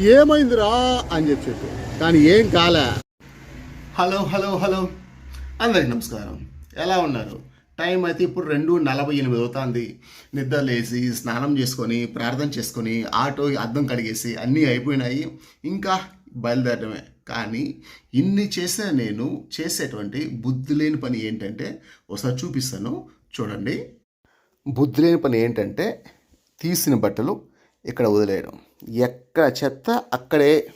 ఏమైందిరా అని చెప్పి కానీ ఏం కాలే. Hello hello hello. అందరికి నమస్కారం. ఎలా ఉన్నారు? టైం అయితే ఇప్పుడు రెండు నలభై ఎనిమిది అవుతుంది. నిద్ర లేచి స్నానం చేసుకొని ప్రార్థన చేసుకొని ఆటో అద్దం కడిగేసి అన్నీ అయిపోయినాయి. ఇంకా బయలుదేరడమే. కానీ ఇన్ని చేసిన నేను చేసేటువంటి బుద్ధి లేని పని ఏంటంటే ఒకసారి చూపిస్తాను. చూడండి. బుద్ధి లేని పని ఏంటంటే తీసిన బట్టలు ఇక్కడ వదిలేయడం. ఎక్కడ చెత్త అక్కడే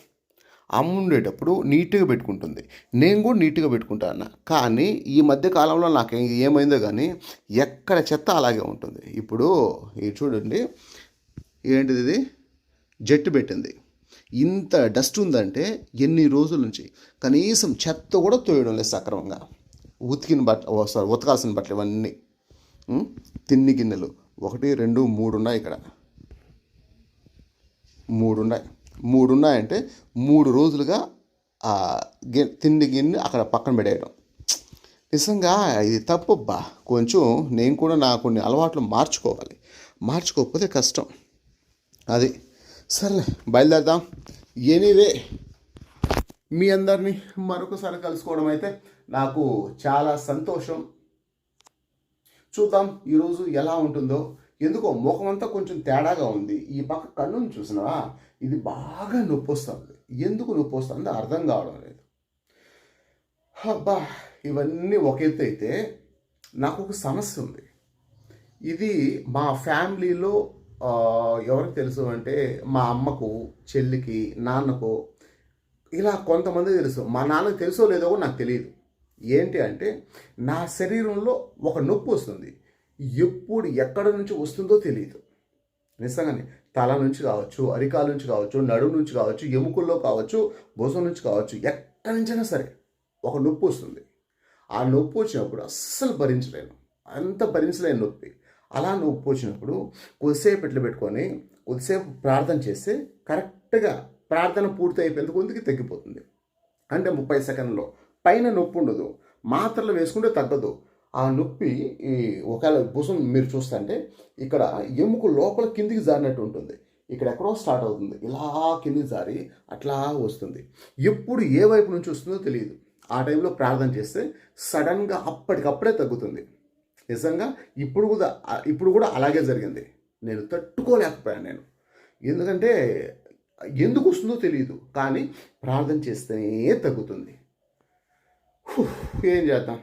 అమ్ముండేటప్పుడు నీట్గా పెట్టుకుంటుంది. నేను కూడా నీట్గా పెట్టుకుంటాను కానీ ఈ మధ్య కాలంలో నాకు ఏమైందో కానీ ఎక్కడ చెత్త అలాగే ఉంటుంది. ఇప్పుడు ఇది చూడండి. ఏంటిది ఇది? జట్టు పెట్టింది. ఇంత డస్ట్ ఉందంటే ఎన్ని రోజుల నుంచి? కనీసం చెత్త కూడా తోయడం లేదు సక్రమంగా. ఉతికిన బట్ట సారీ ఉతకాల్సిన బట్టలు ఇవన్నీ. తిన్ని గిన్నెలు. ఒకటి రెండు మూడు ఉన్నాయి ఇక్కడ. మూడు ఉన్నాయి మూడు మూడు రోజులుగా గి తిండి గిన్నె అక్కడ పక్కన పెడేయడం నిజంగా ఇది తప్పబ్బా. కొంచెం నేను కూడా నా కొన్ని అలవాట్లు మార్చుకోవాలి. మార్చుకోకపోతే కష్టం. అది. సర్లే బయలుదేరదాం. ఎనీవే మీ అందరినీ మరొకసారి కలుసుకోవడం అయితే నాకు చాలా సంతోషం. చూద్దాం ఈరోజు ఎలా ఉంటుందో. ఎందుకో ముఖం అంతా కొంచెం తేడాగా ఉంది. ఈ పక్క కన్నుని చూసినావా ఇది బాగా నొప్పి వస్తుంది ఎందుకు నొప్పి వస్తుంది అర్థం కావడం లేదు. అబ్బా ఇవన్నీ ఒక ఎత్తు అయితే నాకు ఒక సమస్య ఉంది. ఇది మా ఫ్యామిలీలో ఎవరికి తెలుసు అంటే మా అమ్మకు చెల్లికి నాన్నకు ఇలా కొంతమంది తెలుసు. మా నాన్నకు తెలుసో లేదో కూడా నాకు తెలియదు ఏంటి అంటే నా శరీరంలో ఒక నొప్పి వస్తుంది ఎప్పుడు ఎక్కడ నుంచి వస్తుందో తెలియదు నిజంగానే తల నుంచి కావచ్చు అరికాల నుంచి కావచ్చు నడు నుంచి కావచ్చు ఎముకల్లో కావచ్చు భుజం నుంచి కావచ్చు ఎక్కడి నుంచైనా సరే ఒక నొప్పి వస్తుంది. ఆ నొప్పి వచ్చినప్పుడు అస్సలు భరించలేను. అంత భరించలేని నొప్పి. అలా నొప్పి వచ్చినప్పుడు కొద్దిసేపు ఇట్లా పెట్టుకొని కొద్దిసేపు ప్రార్థన చేస్తే కరెక్ట్గా ప్రార్థన పూర్తి అయిపోయేందుకు కొందికి తగ్గిపోతుంది. అంటే ముప్పై సెకండ్లో. పైన నొప్పి ఉండదు. మాత్రలు వేసుకుంటే తగ్గదు. ఆ నొప్పి ఈ ఒకవేళ భుజం మీరు చూస్తుంటే ఇక్కడ ఎముక లోపల కిందికి జారినట్టు ఉంటుంది. ఇక్కడ ఎక్కడో స్టార్ట్ అవుతుంది. ఇలా కిందికి జారి అట్లా వస్తుంది. ఎప్పుడు ఏ వైపు నుంచి వస్తుందో తెలియదు. ఆ టైంలో ప్రార్థన చేస్తే సడన్గా అప్పటికప్పుడే తగ్గుతుంది. నిజంగా ఇప్పుడు కూడా ఇప్పుడు కూడా అలాగే జరిగింది. నేను తట్టుకోలేకపోయాను నేను. ఎందుకంటే ఎందుకు వస్తుందో తెలియదు. కానీ ప్రార్థన చేస్తేనే తగ్గుతుంది. ఏం చేద్దాం?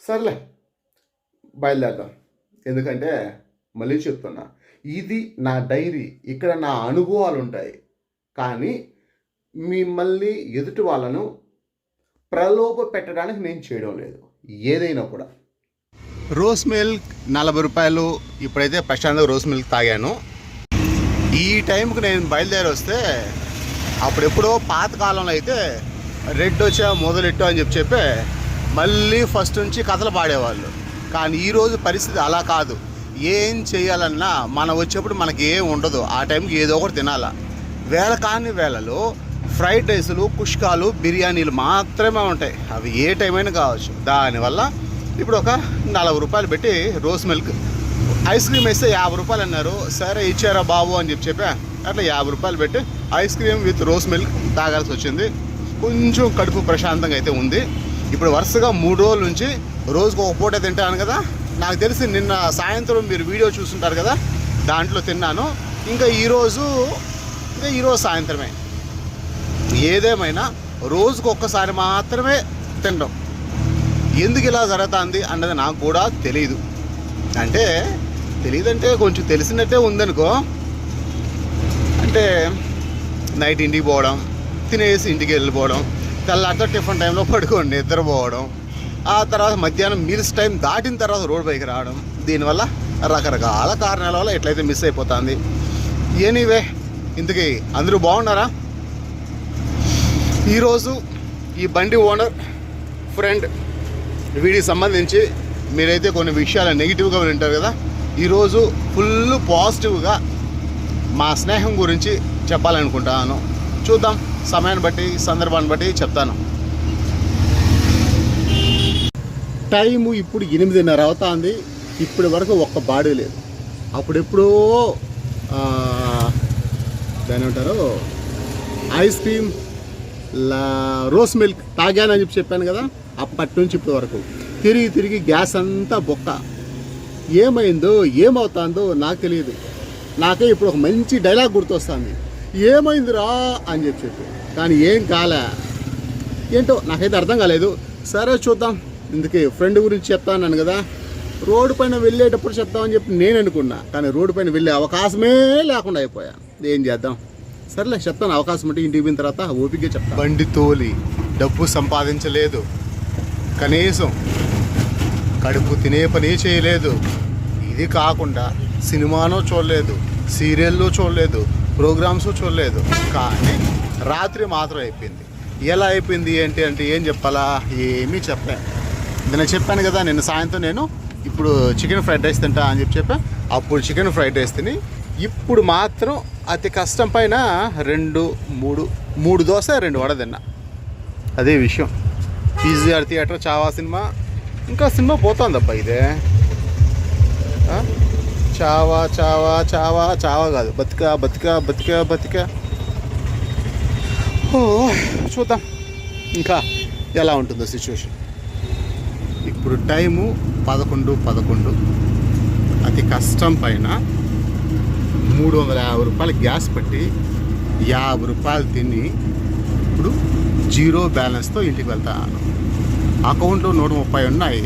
సర్లే. బయలుదేరదాం. ఎందుకంటే మళ్ళీ చెప్తున్నా ఇది నా డైరీ ఇక్కడ నా అనుభవాలు ఉంటాయి కానీ మిమ్మల్ని ఎదుటి వాళ్ళను ప్రలోభ పెట్టడానికి నేను చేయడం లేదు. ఏదైనా కూడా. రోస్ మిల్క్ నలభై రూపాయలు. ఇప్పుడైతే ప్రశాంతంగా రోస్ మిల్క్ తాగాను. ఈ టైంకి నేను బయలుదేరి వస్తే అప్పుడెప్పుడో పాతకాలంలో అయితే రెడ్ వచ్చా మొదలెట్టు అని చెప్పి చెప్పి మళ్ళీ ఫస్ట్ నుంచి కథలు పాడేవాళ్ళు. కానీ ఈరోజు పరిస్థితి అలా కాదు. ఏం చేయాలన్నా మనం వచ్చేప్పుడు మనకి ఏం ఉండదు. ఆ టైంకి ఏదో ఒకటి తినాలా. వేళ కాని వేళలో ఫ్రైడ్ రైసులు కుష్కాలు బిర్యానీలు మాత్రమే ఉంటాయి. అవి ఏ టైం అయినా కావచ్చు. దానివల్ల ఇప్పుడు ఒక నలభై రూపాయలు పెట్టి రోస్ మిల్క్. ఐస్ క్రీమ్ వేస్తే యాభై రూపాయలు అన్నారు. సరే ఇచ్చారా బాబు అని చెప్పి చెప్పా. అట్లా యాభై రూపాయలు పెట్టి ice cream with rose milk తాగాల్సి వచ్చింది. కొంచెం కడుపు ప్రశాంతంగా అయితే ఉంది. ఇప్పుడు వరుసగా మూడు రోజుల నుంచి రోజుకు ఒక పూట తింటాను కదా. నాకు తెలిసి నిన్న సాయంత్రం మీరు వీడియో చూస్తుంటారు కదా దాంట్లో తిన్నాను. ఇంకా ఈరోజు ఇంకా ఈరోజు సాయంత్రమే. ఏదేమైనా రోజుకు ఒక్కసారి మాత్రమే తినడం. ఎందుకు ఇలా జరుగుతుంది అన్నది నాకు కూడా తెలియదు అంటే తెలియదంటే కొంచెం తెలిసినట్టే ఉందనుకో. అంటే నైట్ ఇంటికి పోవడం తినేసి ఇంటికి వెళ్ళిపోవడం తెల్లారితో టిఫిన్ టైంలో పడుకొని నిద్రపోవడం. ఆ తర్వాత మధ్యాహ్నం మీల్స్ టైం దాటిన తర్వాత రోడ్ పైకి రావడం. దీనివల్ల రకరకాల కారణాల వల్ల ఎట్లయితే మిస్ అయిపోతుంది. ఎనీవే ఇంతకీ అందరూ బాగున్నారా? ఈరోజు ఈ బండి ఓనర్ ఫ్రెండ్ వీడికి సంబంధించి మీరైతే కొన్ని విషయాలు నెగిటివ్గా వింటారు కదా. ఈరోజు ఫుల్ పాజిటివ్గా మా స్నేహం గురించి చెప్పాలనుకుంటాను. చూద్దాం. సమయాన్ని బట్టి సందర్భాన్ని బట్టి చెప్తాను. టైము ఇప్పుడు ఎనిమిదిన్నర అవుతుంది. ఇప్పటి వరకు ఒక్క బాడీ లేదు. అప్పుడెప్పుడో దాని ఏమంటారు? ఐస్ క్రీమ్ రోస్ మిల్క్ తాగానని చెప్పి చెప్పాను కదా అప్పటి నుంచి ఇప్పటి వరకు. తిరిగి తిరిగి గ్యాస్ అంతా బొక్క. ఏమైందో ఏమవుతుందో నాకు తెలియదు. నాకే ఇప్పుడు ఒక మంచి డైలాగ్ గుర్తొస్తుంది. ఏమైందిరా అని చెప్పి చెప్పి కానీ ఏం కాలే. ఏంటో నాకైతే అర్థం కాలేదు. సరే చూద్దాం. ఇందుకే ఫ్రెండ్ గురించి చెప్తాను కదా. రోడ్డు పైన వెళ్ళేటప్పుడు చెప్తామని చెప్పి నేను అనుకున్నా. కానీ రోడ్డు పైన వెళ్ళే అవకాశమే లేకుండా అయిపోయా. ఏం చేద్దాం? సర్లే చెప్తాను. అవకాశం ఉంటే ఇంటికి పోయిన తర్వాత ఓపిక చెప్తాను బండి తోలి డబ్బు సంపాదించలేదు. కనీసం కడుపు తినే పని చేయలేదు. ఇది కాకుండా సినిమానో చూడలేదు సీరియల్లో చూడలేదు ప్రోగ్రామ్స్ చూడలేదు. కానీ రాత్రి మాత్రం అయిపోయింది. ఎలా అయిపోయింది ఏంటి అంటే ఏం చెప్పాలా? ఏమీ చెప్పాను నేను చెప్పాను కదా నిన్న సాయంత్రం నేను ఇప్పుడు చికెన్ ఫ్రైడ్ రైస్ తింటా అని చెప్పి చెప్పా. అప్పుడు చికెన్ ఫ్రైడ్ రైస్ తిని ఇప్పుడు మాత్రం అతి కష్టం పైన రెండు మూడు మూడు దోశ రెండు వడ తిన్నా. అదే విషయం. పీజీఆర్ థియేటర్ చావా సినిమా ఇంకా సినిమా పోతుందబ్బా ఇదే. చావా చావా చావా చావా కాదు. బతిక బతిక బతిక బతిక. ఓ చూద్దాం. ఇంకా ఎలా ఉంటుందో సిచ్యువేషన్ ఇప్పుడు టైము పదకొండు పదకొండు. అతి కష్టం పైన మూడు వందల యాభై రూపాయలు గ్యాస్ పెట్టి యాభై రూపాయలు తిని ఇప్పుడు జీరో బ్యాలెన్స్తో ఇంటికి వెళ్తాను. అకౌంట్లో నూట ముప్పై ఉన్నాయి.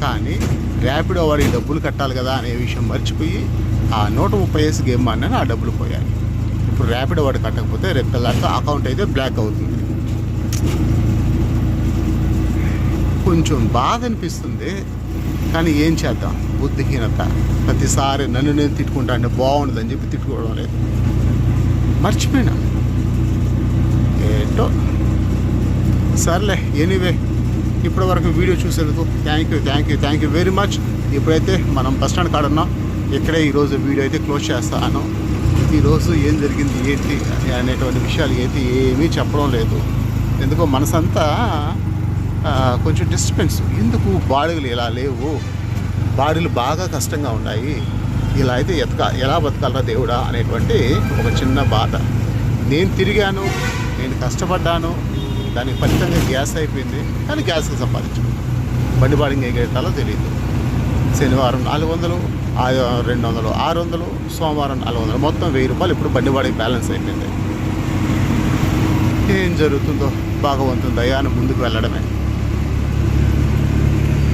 కానీ ర్యాపిడో వాడికి డబ్బులు కట్టాలి కదా అనే విషయం మర్చిపోయి ఆ నూట ముప్పై వేసి గేమ్ ఆడినాను ఆ డబ్బులు పోయాయి. ఇప్పుడు ర్యాపిడో వాడు కట్టకపోతే రేపు తెల్లారితో అకౌంట్ అయితే బ్లాక్ అవుతుంది. కొంచెం బాధ అనిపిస్తుంది కానీ ఏం చేద్దాం? బుద్ధిహీనత. ప్రతిసారి నన్ను నేను తిట్టుకుంటా అంటే బాగుండదని చెప్పి తిట్టుకోవడం లేదు. మర్చిపోయినా. ఏంటో. సర్లే ఎనీవే. ఇప్పటి వరకు వీడియో చూసేందుకు thank you thank you thank you very much ఇప్పుడైతే మనం బస్ స్టాండ్ కాడ ఉన్నాం. ఇక్కడే ఈరోజు వీడియో అయితే క్లోజ్ చేస్తాను ఈరోజు ఏం జరిగింది ఏంటి అనేటువంటి విషయాలు అయితే ఏమీ చెప్పడం లేదు. ఎందుకో మనసంతా కొంచెం డిస్టర్బెన్స్ ఎందుకు బాడీలు ఇలా లేవు? బాడీలు బాగా కష్టంగా ఉన్నాయి. ఇలా అయితే ఎతక ఎలా బతకాలరా దేవుడా అనేటువంటి ఒక చిన్న బాధ. నేను తిరిగాను నేను కష్టపడ్డాను దానికి ఫలితంగా గ్యాస్ అయిపోయింది. కానీ గ్యాస్కి సంపాదించుకుంది బండి బాడింగ్ ఎగేటాలో తెలియదు. శనివారం నాలుగు వందలు రెండు వందలు ఆరు వందలు సోమవారం నాలుగు వందలు. మొత్తం వెయ్యి రూపాయలు ఇప్పుడు బండి బాడింగ్ బ్యాలెన్స్ అయిపోయింది. ఏం జరుగుతుందో భగవంతుని దయాన్ని ముందుకు వెళ్ళడమే.